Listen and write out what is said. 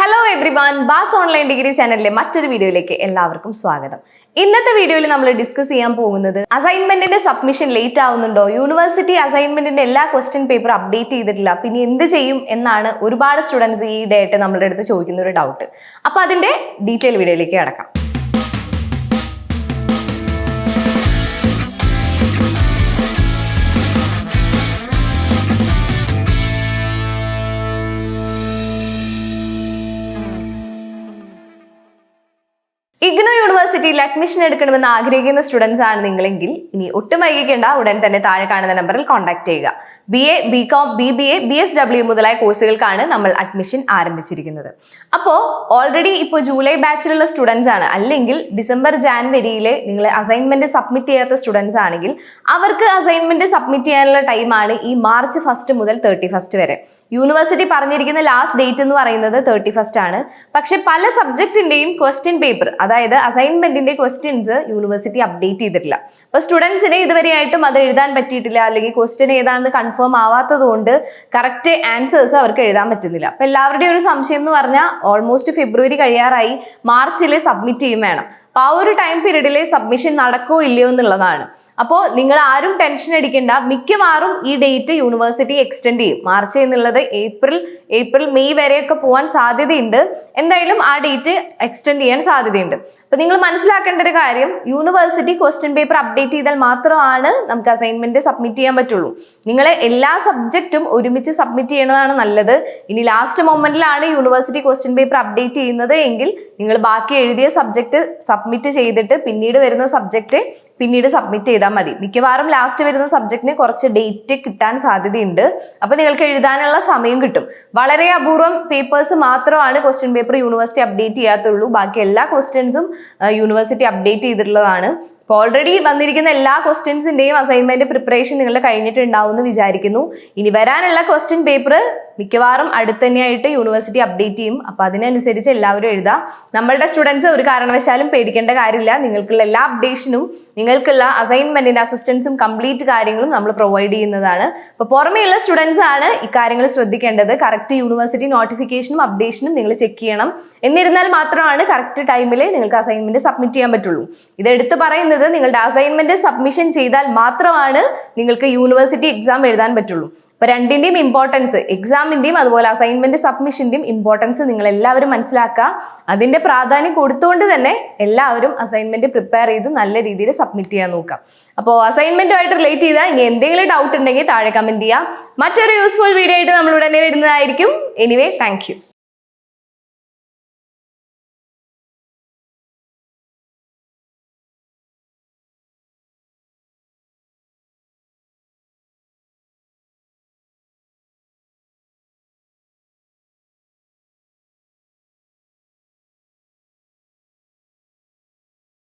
Hello everyone Baas online degree ചാനലിലെ മറ്റൊരു വീഡിയോയിലേക്ക് എല്ലാവർക്കും സ്വാഗതം. ഇന്നത്തെ വീഡിയോയിൽ നമ്മൾ ഡിസ്കസ് ചെയ്യാൻ പോകുന്നത് അസൈൻമെന്റിന്റെ സബ്മിഷൻ ലേറ്റ് ആവുന്നുണ്ടോ? യൂണിവേഴ്സിറ്റി അസൈൻമെന്റിന്റെ എല്ലാ ക്വസ്റ്റ്യൻ പേപ്പർ അപ്ഡേറ്റ് ചെയ്തിട്ടില്ല. പിന്നെ എന്ത് ചെയ്യും എന്നാണ് ഒരുപാട് സ്റ്റുഡൻസ് ഈ ഡേറ്റ് നമ്മളുടെ അടുത്ത് ചോദിക്കുന്ന ഒരു ഡൗട്ട് അപ്പൊ അതിന്റെ ഡീറ്റെയിൽ വീഡിയോയിലേക്ക് കിടക്കാം. യൂണിവേഴ്സിറ്റിയിൽ അഡ്മിഷൻ എടുക്കണമെന്ന് ആഗ്രഹിക്കുന്ന സ്റ്റുഡൻസ് ആണ് നിങ്ങളെങ്കിൽ ഇനി ഒട്ടും വൈകിക്കേണ്ട. ഉടൻ തന്നെ താഴെ കാണുന്ന നമ്പറിൽ കോൺടാക്ട് ചെയ്യുക. B A B com B B A B S W മുതലായ കോഴ്സുകൾക്കാണ് നമ്മൾ അഡ്മിഷൻ ആരംഭിച്ചിരിക്കുന്നത്. അപ്പോൾ ഓൾറെഡി ഇപ്പോൾ ജൂലൈ ബാച്ചിലുള്ള സ്റ്റുഡൻസ് ആണ്. അല്ലെങ്കിൽ ഡിസംബർ ജാൻവരിയിലെ നിങ്ങൾ അസൈൻമെന്റ് സബ്മിറ്റ് ചെയ്യാത്ത സ്റ്റുഡൻസ് ആണെങ്കിൽ അവർക്ക് അസൈൻമെന്റ് സബ്മിറ്റ് ചെയ്യാനുള്ള ടൈമാണ് ഈ മാർച്ച് ഫസ്റ്റ് മുതൽ തേർട്ടി ഫസ്റ്റ് വരെ. യൂണിവേഴ്സിറ്റി പറഞ്ഞിരിക്കുന്ന ലാസ്റ്റ് ഡേറ്റ് എന്ന് പറയുന്നത് തേർട്ടി ഫസ്റ്റ് ആണ്. പക്ഷെ പല സബ്ജക്റ്റിന്റെയും ക്വസ്റ്റ്യൻ പേപ്പർ അതായത് അസൈൻമെന്റിന്റെ ക്വസ്റ്റ്യൻസ് യൂണിവേഴ്സിറ്റി അപ്ഡേറ്റ് ചെയ്തിട്ടില്ല. അപ്പൊ സ്റ്റുഡൻസിന് ഇതുവരെയായിട്ടും അത് എഴുതാൻ പറ്റിയിട്ടില്ല അല്ലെങ്കിൽ ക്വസ്റ്റ്യൻ ഏതാണെന്ന് കൺഫേം ആവാത്തത് കൊണ്ട് കറക്റ്റ് ആൻസേഴ്സ് അവർക്ക് എഴുതാൻ പറ്റുന്നില്ല. അപ്പൊ എല്ലാവരുടെയും ഒരു സംശയം എന്ന് പറഞ്ഞാൽ ഓൾമോസ്റ്റ് ഫെബ്രുവരി കഴിയാറായി മാർച്ചിൽ സബ്മിറ്റ് ചെയ്യും വേണം. അപ്പൊ ആ ഒരു ടൈം പീരീഡിൽ സബ്മിഷൻ നടക്കോ ഇല്ലയോ എന്നുള്ളതാണ്. അപ്പോൾ നിങ്ങൾ ആരും ടെൻഷൻ അടിക്കേണ്ട മിക്കവാറും ഈ ഡേറ്റ് യൂണിവേഴ്സിറ്റി എക്സ്റ്റെൻഡ് ചെയ്യും. മാർച്ച് എന്നുള്ളത് ഏപ്രിൽ ഏപ്രിൽ മെയ് വരെയൊക്കെ പോകാൻ സാധ്യതയുണ്ട്. എന്തായാലും ആ ഡേറ്റ് എക്സ്റ്റെൻഡ് ചെയ്യാൻ സാധ്യതയുണ്ട്. അപ്പൊ നിങ്ങൾ മനസ്സിലാക്കേണ്ട ഒരു കാര്യം യൂണിവേഴ്സിറ്റി ക്വസ്റ്റ്യൻ പേപ്പർ അപ്ഡേറ്റ് ചെയ്താൽ മാത്രമാണ് നമുക്ക് അസൈൻമെന്റ് സബ്മിറ്റ് ചെയ്യാൻ പറ്റുള്ളൂ. നിങ്ങൾ എല്ലാ സബ്ജക്റ്റും ഒരുമിച്ച് സബ്മിറ്റ് ചെയ്യുന്നതാണ് നല്ലത്. ഇനി ലാസ്റ്റ് മൊമെന്റിലാണ് യൂണിവേഴ്സിറ്റി ക്വസ്റ്റ്യൻ പേപ്പർ അപ്ഡേറ്റ് ചെയ്യുന്നത് എങ്കിൽ നിങ്ങൾ ബാക്കി എഴുതിയ സബ്ജക്റ്റ് സബ്മിറ്റ് ചെയ്തിട്ട് പിന്നീട് വരുന്ന സബ്ജക്റ്റ് പിന്നീട് സബ്മിറ്റ് ചെയ്താൽ മതി. മിക്കവാറും ലാസ്റ്റ് വരുന്ന സബ്ജക്റ്റിന് കുറച്ച് ഡേറ്റ് കിട്ടാൻ സാധ്യതയുണ്ട്. അപ്പോൾ നിങ്ങൾക്ക് എഴുതാനുള്ള സമയം കിട്ടും. വളരെ അപൂർവം പേപ്പേഴ്സ് മാത്രമാണ് ക്വസ്റ്റ്യൻ പേപ്പർ യൂണിവേഴ്സിറ്റി അപ്ഡേറ്റ് ചെയ്യാത്തുള്ളൂ. ബാക്കി എല്ലാ ക്വസ്റ്റ്യൻസും യൂണിവേഴ്സിറ്റി അപ്ഡേറ്റ് ചെയ്തിട്ടുള്ളതാണ്. ഓൾറെഡി വന്നിരിക്കുന്ന എല്ലാ ക്വസ്റ്റ്യൻസിന്റെയും അസൈൻമെന്റ് പ്രിപ്പറേഷൻ നിങ്ങളുടെ കഴിഞ്ഞിട്ടുണ്ടാവും എന്ന് വിചാരിക്കുന്നു. ഇനി വരാനുള്ള ക്വസ്റ്റ്യൻ പേപ്പർ മിക്കവാറും അടുത്ത് തന്നെയായിട്ട് യൂണിവേഴ്സിറ്റി അപ്ഡേറ്റ് ചെയ്യും. അപ്പോൾ അതിനനുസരിച്ച് എല്ലാവരും എഴുതാം. നമ്മളുടെ സ്റ്റുഡൻസ് ഒരു കാരണവശാലും പേടിക്കേണ്ട കാര്യമില്ല. നിങ്ങൾക്കുള്ള എല്ലാ അപ്ഡേഷനും നിങ്ങൾക്കുള്ള അസൈൻമെന്റിന്റെ അസിസ്റ്റൻസും കംപ്ലീറ്റ് കാര്യങ്ങളും നമ്മൾ പ്രൊവൈഡ് ചെയ്യുന്നതാണ്. അപ്പോൾ പുറമെയുള്ള സ്റ്റുഡൻസ് ആണ് ഇക്കാര്യങ്ങൾ ശ്രദ്ധിക്കേണ്ടത്. കറക്റ്റ് യൂണിവേഴ്സിറ്റി നോട്ടിഫിക്കേഷനും അപ്ഡേഷനും നിങ്ങൾ ചെക്ക് ചെയ്യണം. എന്നിരുന്നാൽ മാത്രമാണ് കറക്റ്റ് ടൈമിൽ നിങ്ങൾക്ക് അസൈൻമെന്റ് സബ്മിറ്റ് ചെയ്യാൻ പറ്റുള്ളൂ. ഇത് എടുത്തു പറയുന്നത് നിങ്ങളുടെ അസൈൻമെന്റ് സബ്മിഷൻ ചെയ്താൽ മാത്രമാണ് നിങ്ങൾക്ക് യൂണിവേഴ്സിറ്റി എക്സാം എഴുതാൻ പറ്റുള്ളൂ. അപ്പൊ രണ്ടിന്റെയും ഇമ്പോർട്ടൻസ് എക്സാമിന്റെയും അതുപോലെ അസൈൻമെന്റ് സബ്മിഷന്റെയും ഇമ്പോർട്ടൻസ് നിങ്ങൾ എല്ലാവരും മനസ്സിലാക്കുക. അതിന്റെ പ്രാധാന്യം കൊടുത്തുകൊണ്ട് തന്നെ എല്ലാവരും അസൈൻമെന്റ് പ്രിപ്പയർ ചെയ്ത് നല്ല രീതിയിൽ സബ്മിറ്റ് ചെയ്യാൻ നോക്കാം അപ്പോൾ അസൈൻമെന്റുമായിട്ട് റിലേറ്റ് ചെയ്താൽ ഇനി എന്തെങ്കിലും ഡൗട്ട് ഉണ്ടെങ്കിൽ താഴെ കമന്റ് ചെയ്യാം. മറ്റൊരു യൂസ്ഫുൾ വീഡിയോ ആയിട്ട് നമ്മൾ ഉടനെ വരുന്നതായിരിക്കും. Anyway thank